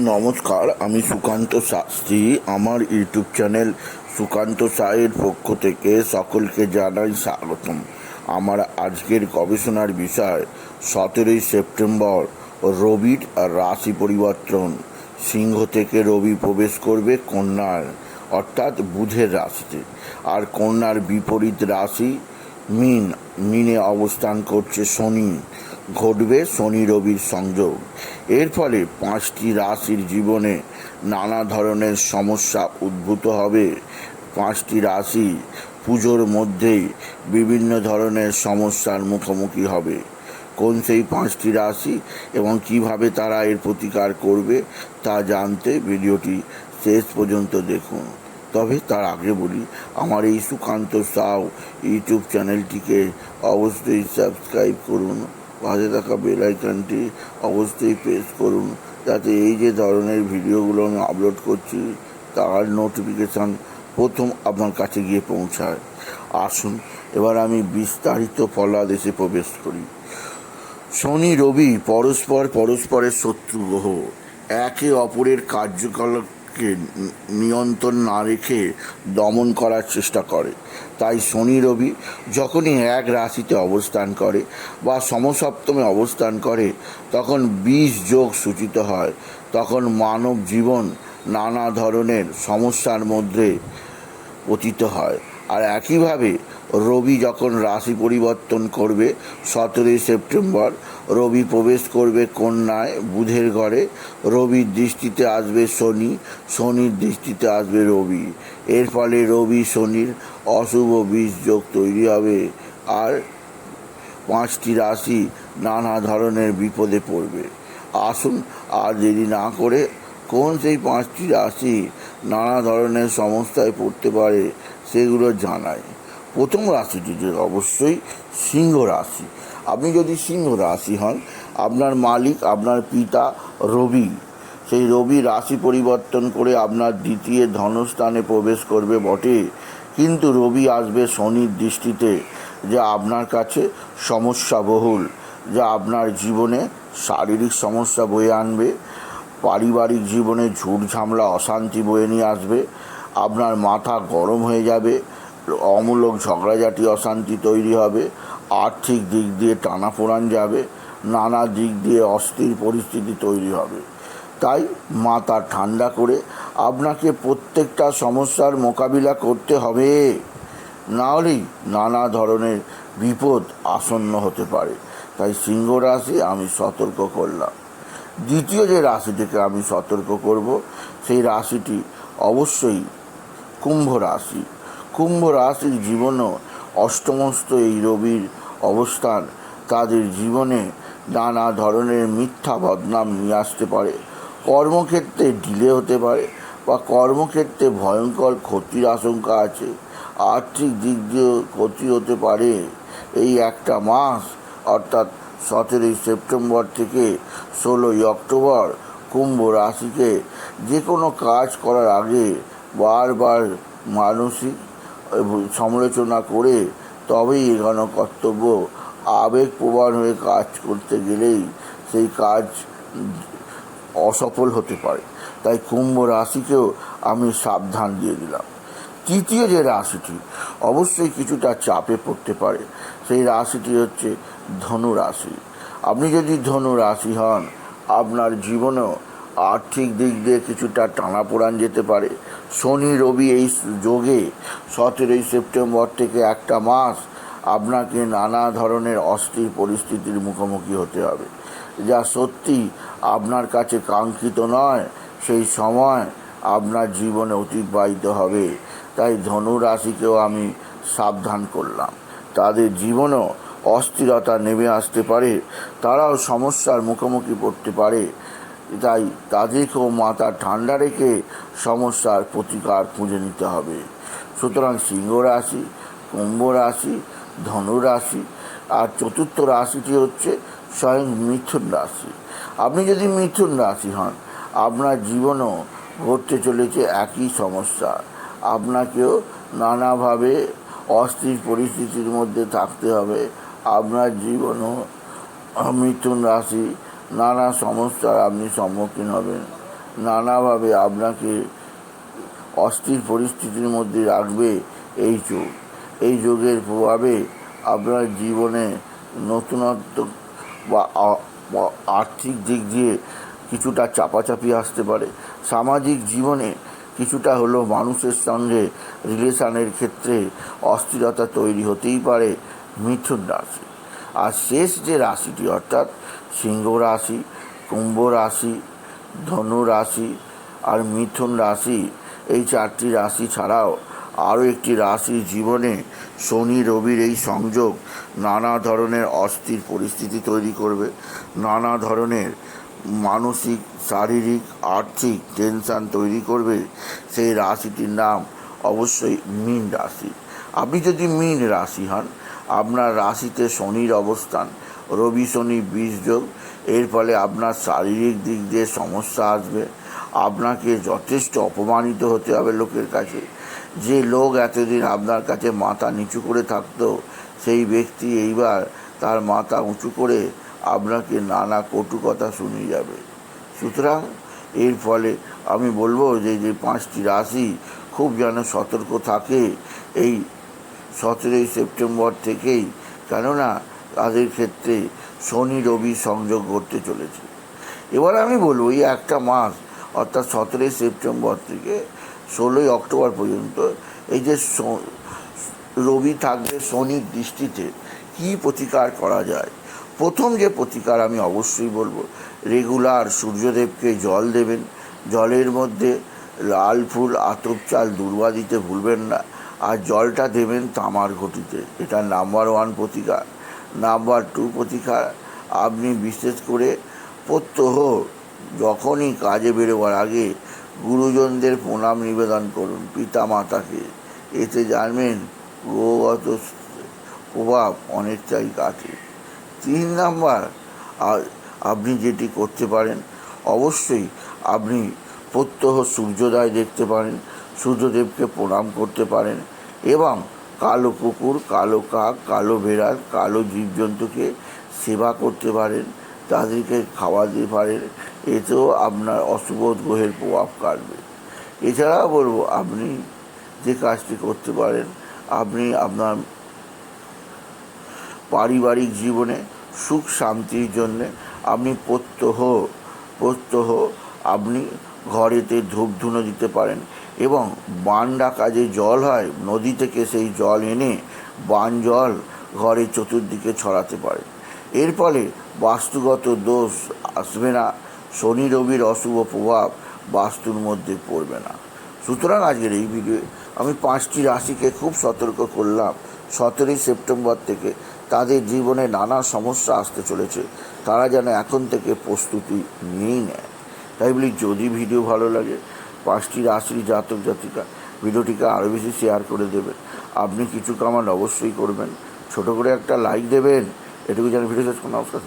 নমস্কার, আমি সুকান্ত শাস্ত্রী। আমার ইউটিউব চ্যানেল সুকান্ত সায়ের পক্ষ থেকে সকলকে জানাই স্বাগতম। আমার আজকের গবেষণার বিষয়, সতেরোই সেপ্টেম্বর, রবির রাশি পরিবর্তন। সিংহ থেকে রবি প্রবেশ করবে কন্যার, অর্থাৎ বুধের রাশিতে। আর কন্যার বিপরীত রাশি মিন। মিনে অবস্থান করছে শনি। ঘটবে শনি রবির সংযোগ। এর ফলে পাঁচটি রাশির জীবনে নানা ধরনের সমস্যা উদ্ভূত হবে। পাঁচটি রাশি পুজোর মধ্যেই বিভিন্ন ধরনের সমস্যার মুখোমুখি হবে। কোন সেই পাঁচটি রাশি এবং কীভাবে তারা এর প্রতিকার করবে তা জানতে ভিডিওটি শেষ পর্যন্ত দেখুন। তবে তার আগে বলি, আমার এই সুকান্ত সাউ ইউটিউব চ্যানেলটিকে অবশ্যই সাবস্ক্রাইব করুন। পাশে থাকা বেল আইকনটি অবশ্যই প্রেস করুন, যাতে এই যে ধরনের ভিডিওগুলো আমি আপলোড করছি, তার নোটিফিকেশান প্রথম আপনার কাছে গিয়ে পৌঁছায়। আসুন, এবার আমি বিস্তারিত ফলাদেশে প্রবেশ করি। শনি রবি, পরস্পর পরস্পরের শত্রু গ্রহ একে অপরের কার্যকলাপকে নি- নিয়ন্ত্রণ না রেখে দমন করার চেষ্টা করে। তাই শনি রবি যখনই এক রাশিতে অবস্থান করে বা সমসপ্তমে অবস্থান করে, তখন বিষ যোগ সূচিত হয়। তখন মানব জীবন নানা ধরনের সমস্যার মধ্যে পতিত হয়। আর একইভাবে রবি যখন রাশি পরিবর্তন করবে, সতেরোই সেপ্টেম্বর রবি প্রবেশ করবে কন্যায়, বুধের ঘরে। রবির দৃষ্টিতে আসবে শনি, শনির দৃষ্টিতে আসবে রবি। এর ফলে রবি শনির অশুভ বীজ যোগ তৈরি হবে। আর পাঁচটি রাশি নানা ধরনের বিপদে পড়বে। আসুন আর দেরি না করে কোন সেই পাঁচটি রাশি নানা ধরনের সমস্যায় পড়তে পারে সেগুলো জানাই প্রথম রাশিটি যে অবশ্যই সিংহ রাশি। আপনি যদি সিংহ রাশি হন, আপনার মালিক, আপনার পিতা রবি। সেই রবি রাশি পরিবর্তন করে আপনার দ্বিতীয় ধনস্থানে প্রবেশ করবে বটে। কিন্তু রবি আসবে শনির দৃষ্টিতে, যা আপনার কাছে সমস্যাবহুল, যা আপনার জীবনে শারীরিক সমস্যা বয়ে আনবে। পারিবারিক জীবনে ঝুট ঝামলা, অশান্তি বয়ে নিয়ে আসবে। আপনার মাথা গরম হয়ে যাবে, অমূলক ঝগড়াঝাটি, অশান্তি তৈরি হবে, আর্থিক দিক দিয়ে টানাপোড়ান যাবে, নানা দিক দিয়ে অস্থির পরিস্থিতি তৈরি হবে। তাই মাথা ঠান্ডা করে আপনাকে প্রত্যেকটা সমস্যার মোকাবিলা করতে হবে। না হলেই নানা ধরনের বিপদ আসন্ন হতে পারে। তাই সিংহ রাশি আমি সতর্ক করলাম। দ্বিতীয় যে রাশিটিকে আমি সতর্ক করব, সেই রাশিটি অবশ্যই কুম্ভ রাশি। কুম্ভ রাশির জীবনও অষ্টমস্ত এই রবির অবস্থান। তাদের জীবনে নানা ধরনের মিথ্যা বদনাম নিয়ে আসতে পারে। কর্মক্ষেত্রে ডিলে হতে পারে বা কর্মক্ষেত্রে ভয়ঙ্কর ক্ষতির আশঙ্কা আছে। আর্থিক দিক দিয়েও ক্ষতি হতে পারে। এই একটা মাস অর্থাৎ সতেরোই সেপ্টেম্বর থেকে ষোলোই অক্টোবর কুম্ভ রাশিকে যে কোনো কাজ করার আগে বারবার মানসিক সমালোচনা করে তবেই এগোনো কর্তব্য আবেগ আবেগপ্রবণ হয়ে কাজ করতে গেলেই সেই কাজ অসফল হতে পারে। তাই কুম্ভ রাশিকেও আমি সাবধান দিয়ে দিলাম। তৃতীয় যে রাশিটি অবশ্যই কিছুটা চাপে পড়তে পারে। সেই রাশিটি হচ্ছে ধনু রাশি। আপনি যদি ধনু রাশি হন, আপনার জীবনেও আর্থিক দিক দিয়ে কিছুটা টানাপোড়ান যেতে পারে। শনি, রবি এই যোগে সতেরোই সেপ্টেম্বর থেকে একটা মাস আপনাকে নানা ধরনের অস্থির পরিস্থিতির মুখোমুখি হতে হবে। যা সত্যি আপনার কাছে কাঙ্ক্ষিত নয়। সেই সময় আপনার জীবনে অতিবাহিত হবে। তাই ধনু রাশিকেও আমি সাবধান করলাম। তাদের জীবনেও অস্থিরতা নেমে আসতে পারে, তারাও সমস্যার মুখোমুখি পড়তে পারে। তাই তাদেরকেও মাথা ঠান্ডা রেখে সমস্যার প্রতিকার খুঁজে নিতে হবে। সুতরাং সিংহ রাশি, কুম্ভ রাশি, ধনু রাশি আর চতুর্থ রাশিটি হচ্ছে স্বয়ং মিথুন রাশি। আপনি যদি মিথুন রাশি হন, আপনার জীবনও ঘটতে চলেছে একই সমস্যা। আপনাকেও নানাভাবে অস্থির পরিস্থিতির মধ্যে থাকতে হবে। আপনার জীবনও মিথুন রাশি, নানা সমস্যার আপনি সম্মুখীন হবেন। নানাভাবে আপনাকে অস্থির পরিস্থিতির মধ্যে রাখবে এই যুগ। এই যুগের প্রভাবে আপনার জীবনে নতুনত্ব বা আর্থিক দিক দিয়ে কিছুটা চাপাচাপি আসতে পারে। সামাজিক জীবনে কিছুটা হলেও মানুষের সঙ্গে রিলেশানের ক্ষেত্রে অস্থিরতা তৈরি হতেই পারে মিথুন রাশি। আর শেষ যে রাশিটি, অর্থাৎ সিংহ রাশি, কুম্ভ রাশি, ধনু রাশি আর মিথুন রাশি, এই চারটি রাশি ছাড়াও আরও একটি রাশি জীবনে শনি রবির এই সংযোগ নানা ধরনের অস্থির পরিস্থিতি তৈরি করবে। নানা ধরনের মানসিক, শারীরিক, আর্থিক টেনশান তৈরি করবে সেই রাশিটির নাম অবশ্যই মীন রাশি। আপনি যদি মীন রাশি হন, আপনার রাশিতে শনির অবস্থান, রবি, শনি বীজ যোগ, এর ফলে আপনার শারীরিক দিক দিয়ে সমস্যা আসবে। আপনাকে যথেষ্ট অপমানিত হতে হবে লোকের কাছে। যে লোক এতদিন আপনার কাছে মাথা নিচু করে থাকতো, সেই ব্যক্তি এইবার তার মাথা উঁচু করে আপনাকে নানা কটু কথা শুনিয়ে যাবে। সুতরাং এর ফলে আমি বলব যে যে পাঁচটি রাশি খুব যেন সতর্ক থাকে এই সতেরোই সেপ্টেম্বর থেকেই, কেননা তাদের ক্ষেত্রে শনি রবি সংযোগ ঘটতে চলেছে। এবার আমি বলব, এই একটা মাস, অর্থাৎ সতেরোই সেপ্টেম্বর থেকে ষোলোই অক্টোবর পর্যন্ত, এই যে রবি থাকবে শনির দৃষ্টিতে, কি প্রতিকার করা যায়? প্রথম যে প্রতিকার আমি অবশ্যই বলব, রেগুলার সূর্যদেবকে জল দেবেন। জলের মধ্যে লাল ফুল, আতপ চাল, দুর্বা দিতে ভুলবেন না। আর জলটা দেবেন তামার ঘটিতে। এটা নাম্বার ওয়ান প্রতিকার। নাম্বার টু প্রতিকার, আপনি বিশেষ করে প্রত্যহ যখনই কাজে বেরোবার আগে গুরুজনদের প্রণাম নিবেদন করুন পিতা মাতাকে এতে জানবেন গ্রহগত প্রভাব অনেকটাই কাটে। তিন নাম্বার আপনি যেটি করতে পারেন, অবশ্যই আপনি প্রত্যহ সূর্যোদয় দেখতে পারেন, সূর্যদেবকে প্রণাম করতে পারেন এবং কালো কুকুর, কালো কাক, কালো বেড়াল কালো জীবজন্তুকে সেবা করতে পারেন, তাদেরকে খাওয়া দিতে পারেন, এতেও আপনার অশুভ গ্রহের প্রভাব কাটবে। এছাড়াও বলব, আপনি যে কাজটি করতে পারেন, আপনি আপনার পারিবারিক জীবনে সুখ শান্তির জন্যে আপনি প্রত্যহ প্রত্যহ আপনি ঘরেতে ধূপ ধুনো দিতে পারেন এবং বান ডাকা যে জল হয়, নদী থেকে সেই জল এনে বান জল ঘরের চতুর্দিকে ছড়াতে পারেন এর ফলে বাস্তুগত দোষ আসবে না, শনি রবির অশুভ প্রভাব বাস্তুর মধ্যে পড়বে না। সুতরাং আজকের এই ভিডিওয়ে আমি পাঁচটি রাশিকে খুব সতর্ক করলাম। সতেরোই সেপ্টেম্বর থেকে তাদের জীবনে নানা সমস্যা আসতে চলেছে। তারা যেন এখন থেকে প্রস্তুতি নিয়েই নেয়। তাই বলি, যদি ভিডিও ভালো লাগে পাঁচটি রাশির জাতক জাতিকা ভিডিওটিকে আরও বেশি শেয়ার করে দেবেন। আপনি কিছু কামান অবশ্যই করবেন। ছোট করে একটা লাইক দেবেন। এটুকু যেন ভিডিও শেষ করে নমস্কার।